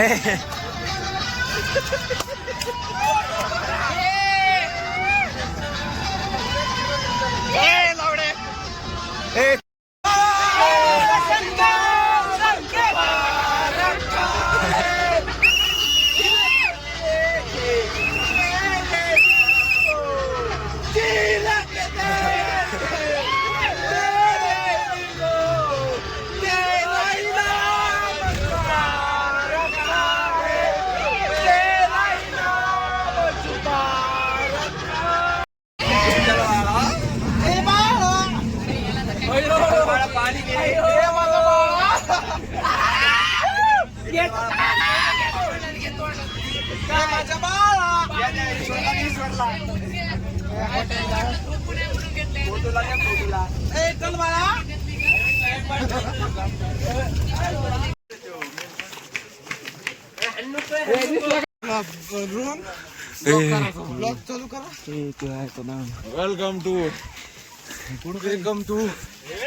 Eh. Eh, ए welcome to welcome to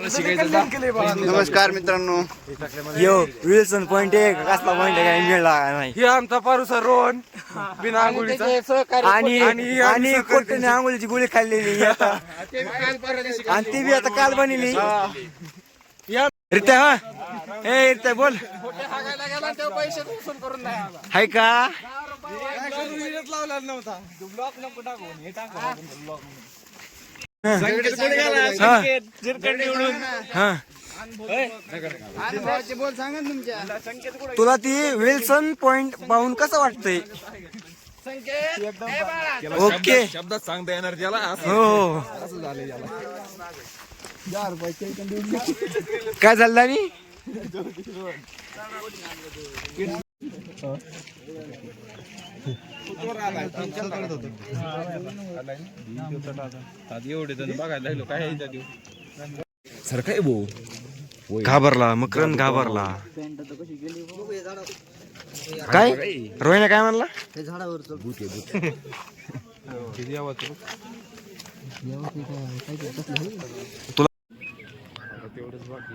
नमस्कार मित्रांनो. यो विल्सन पॉइंट आहे का कसला पॉइंट आहे काय मिळला नाही? हे आमचा पारुसा रोहन बिना आंघोळीचा. आणि आणि कोणत्याने आंघोळीची गोळी खाल्लेली ही आता. आणि ती बी आता काल बनली. रित्या हा? ए रित्या बोल. हाय का? लावला नव्हता तुला ती विल्सन पॉइंट पाहून कसं वाटतंय? ओके. शब्दात सांगता येणार त्याला. हो. हो. काय झालं आणि एवढे जण बघायला लागलो काय सर काय भाऊ घाबरला मकरन घाबरला. काय? रोहिण्या काय म्हणला? किती आवाज तुला तेवढंच बाकी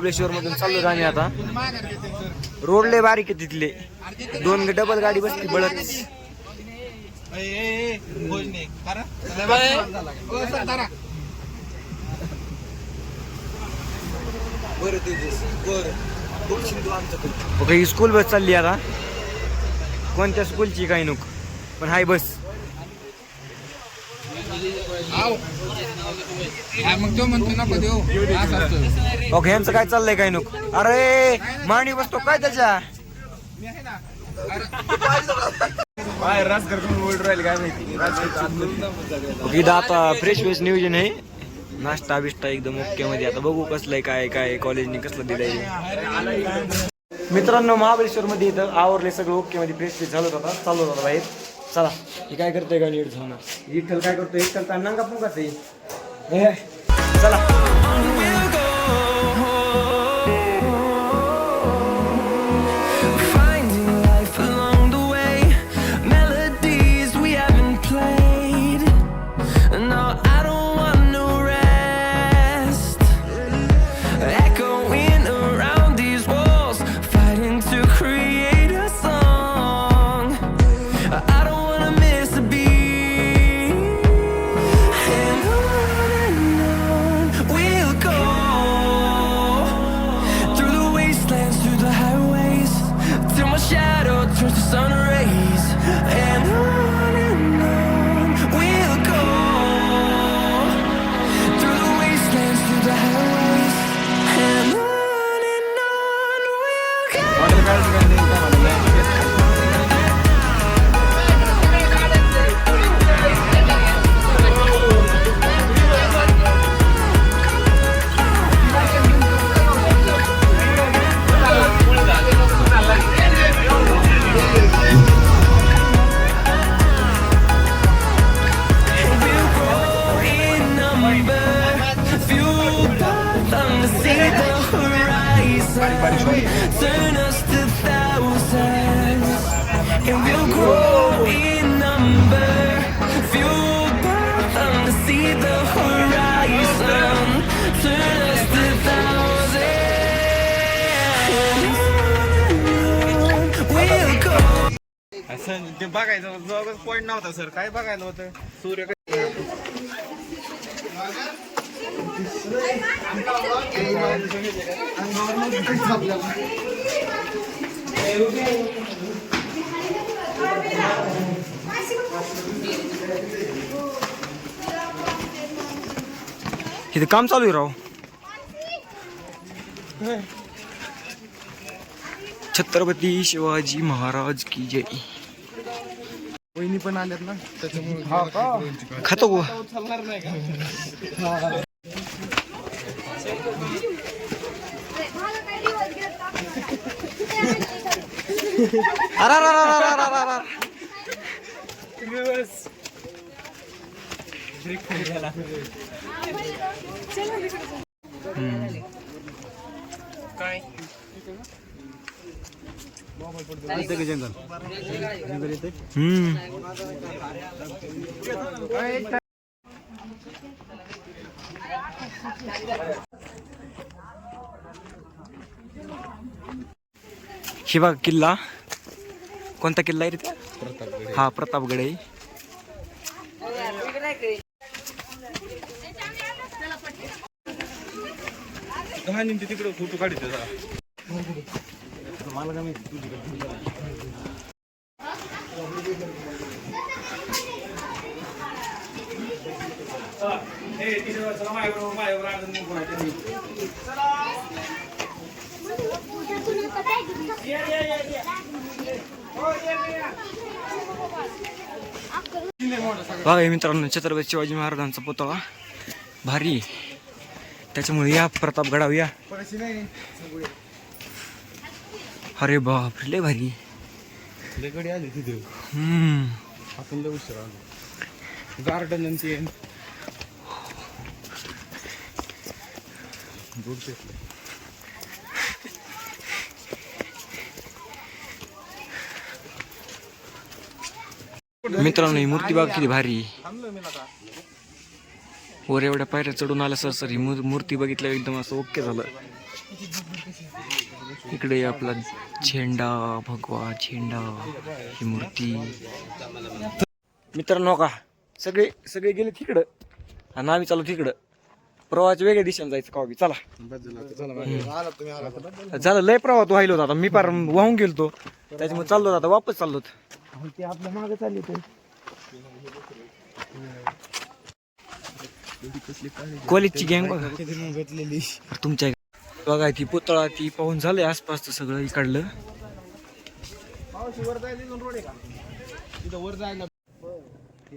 महाबळेश्वर मधून चाललो आम्ही आता. रोड लय बारीक आहे तिथले. दोन डबल गाडी बसली बळत ओके स्कूल बस चालली आता. कोणत्या स्कूलची काही नको. पण हाय बस. मग तो म्हणतो नको देऊ. ओके यांचं काय चाललंय काय नको? अरे मांडी बसतो काय त्याच्या? इथं आता फ्रेश वेस नियोजन आहे. नाश्ता बिष्टा एकदम ओके मध्ये. आता बघू कसलंय काय काय कॉलेजने कसलं दिलंय. मित्रांनो महाबळेश्वर मध्ये इथं आवरले सगळं ओके मध्ये. फ्रेश फ्रेश झालं होता चालू होता बाहेर. चला हे काय करतोय का नीट झालं? विठ्ठल काय करतोय? विठ्ठल तर नंगा पण करते हे चला. असं ते बघायचं जवळच पॉईंट नव्हता सर काय बघायला होतं? सूर्य इथे काम चालू आहे राव? छत्रपती शिवाजी महाराज की जय. पण आल्यात ना त्याच्यामुळे खातो गो. अरा रा रा रा रा रा रा. हम्म. हे किल्ला? कोणता किल्ला आहे तिथे हा प्रतापगड आहे. तिकडे फोटो काढते बघा हे मित्रांनो छत्रपती शिवाजी महाराजांचा पुतळा भारी आहे. त्याच्यामुळे या प्रतापगडावर या अरे बाप लय भारी. आली तिथे. हम्म. आपण लय उशीर आलो गार्डन आणि ते. दूर शेतलं. मित्रांनो ही मूर्ती बघा किती भारी. वर एवढ्या पायऱ्या चढून आल्या सर सर ही मूर- मूर्ती बघितल्यावर एकदम असं ओके झालं. इकडे आपला झेंडा भगवा झेंडा ही मूर्ती. मित्रांनो का सगळे सगळे गेले तिकडं. आणि आम्ही चालू तिकडं. प्रवाहाच्या वेगळ्या दिशेने जायचं का बी चला. झालं लय प्रवाह तो व्हायला होता आता. मी पार वाहून गेलतो. त्याच्यामुळे चाललो आता वापस चाललो ते आपल्या मागे चालले ते कॉलेजची गँग बघा. तुमच्या बघा ती पुतळा ती पाहून झालंय आसपासचं सगळं इकडलं.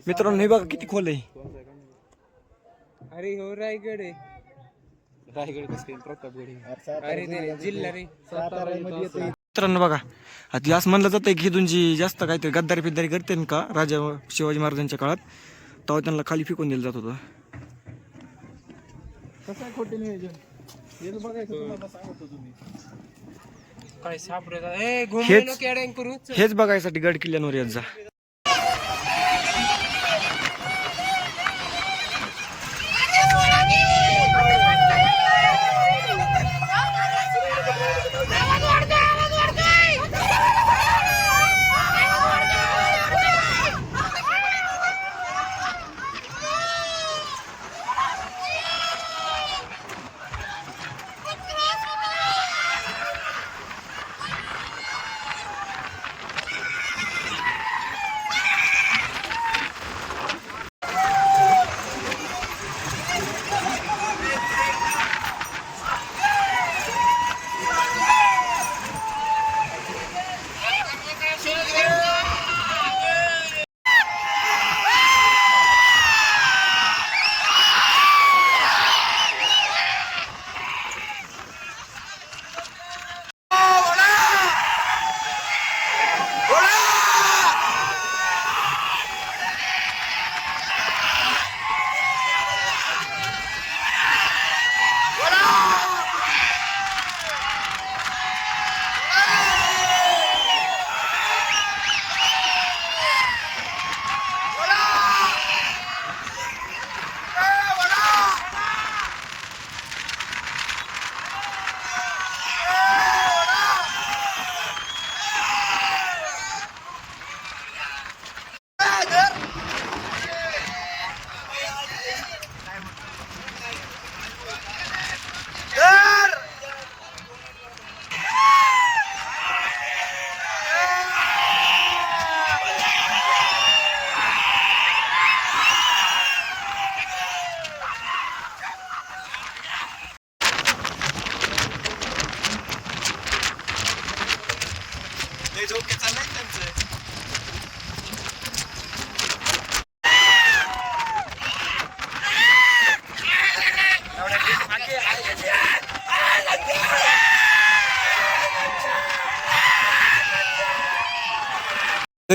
मित्रांनो हे बघा किती खोल आहे. अरे हो रायगड आहे. रायगड कसं प्रतापगड अरे ते जिल्हा रे. मित्रांनो बघा आता असं म्हणलं जातं की जी जास्त काहीतरी गद्दारी फिद्दारी करते का राजा शिवाजी महाराजांच्या काळात तेव्हा त्यांना खाली फेकून दिलं जात होतं. काय सापडत ए घुमलेलो कॅडॅन करू हेच बघायसाठी गड किल्ल्यांवर येत जा.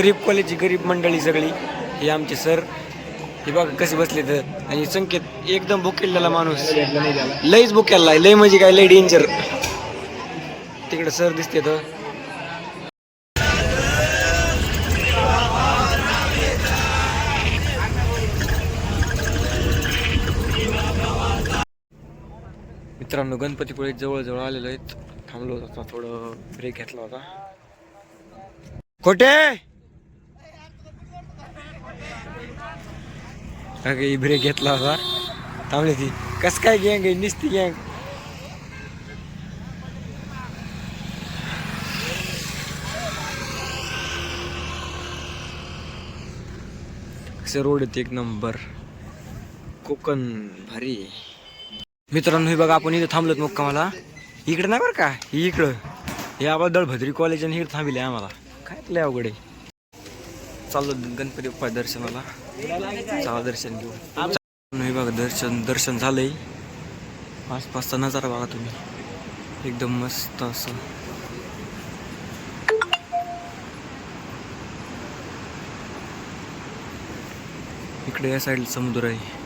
गरीब कॉलेजची गरीब मंडळी सगळी हे आमचे सर हे बघा कसे बसले तर आणि संकेत एकदम बुकेलेला माणूस. लईच बुकेला लय म्हणजे काय लय डेंजर तिकडे सर दिसते तर हो. मित्रांनो गणपतीपुळे जवळजवळ आलेलो आहेत. थांबलो होता थोडं ब्रेक घेतला होता. खोटे! अगे ब्रेक घेतला होता. थांबली ती. कस काय गँग आहे? निसती गँग कसं रोड येते एक नंबर कोकण भारी. मित्रांनो हे बघा आपण इथं थांबलोत मुक्कामाला. इकडे नाही बरं का? ही इकडं. हे आपलं दळभद्री कॉलेज आणि इकडे थांबले आम्हाला. काय लय अवघड आहे. चाललो गणपती बाप्पा दर्शनाला. चला दर्शन घेऊ. हे बघा दर्शन दर्शन झालंय. आसपासचा नजारा बघा तुम्ही. एकदम मस्त असं. इकडे या साईडला समुद्र आहे.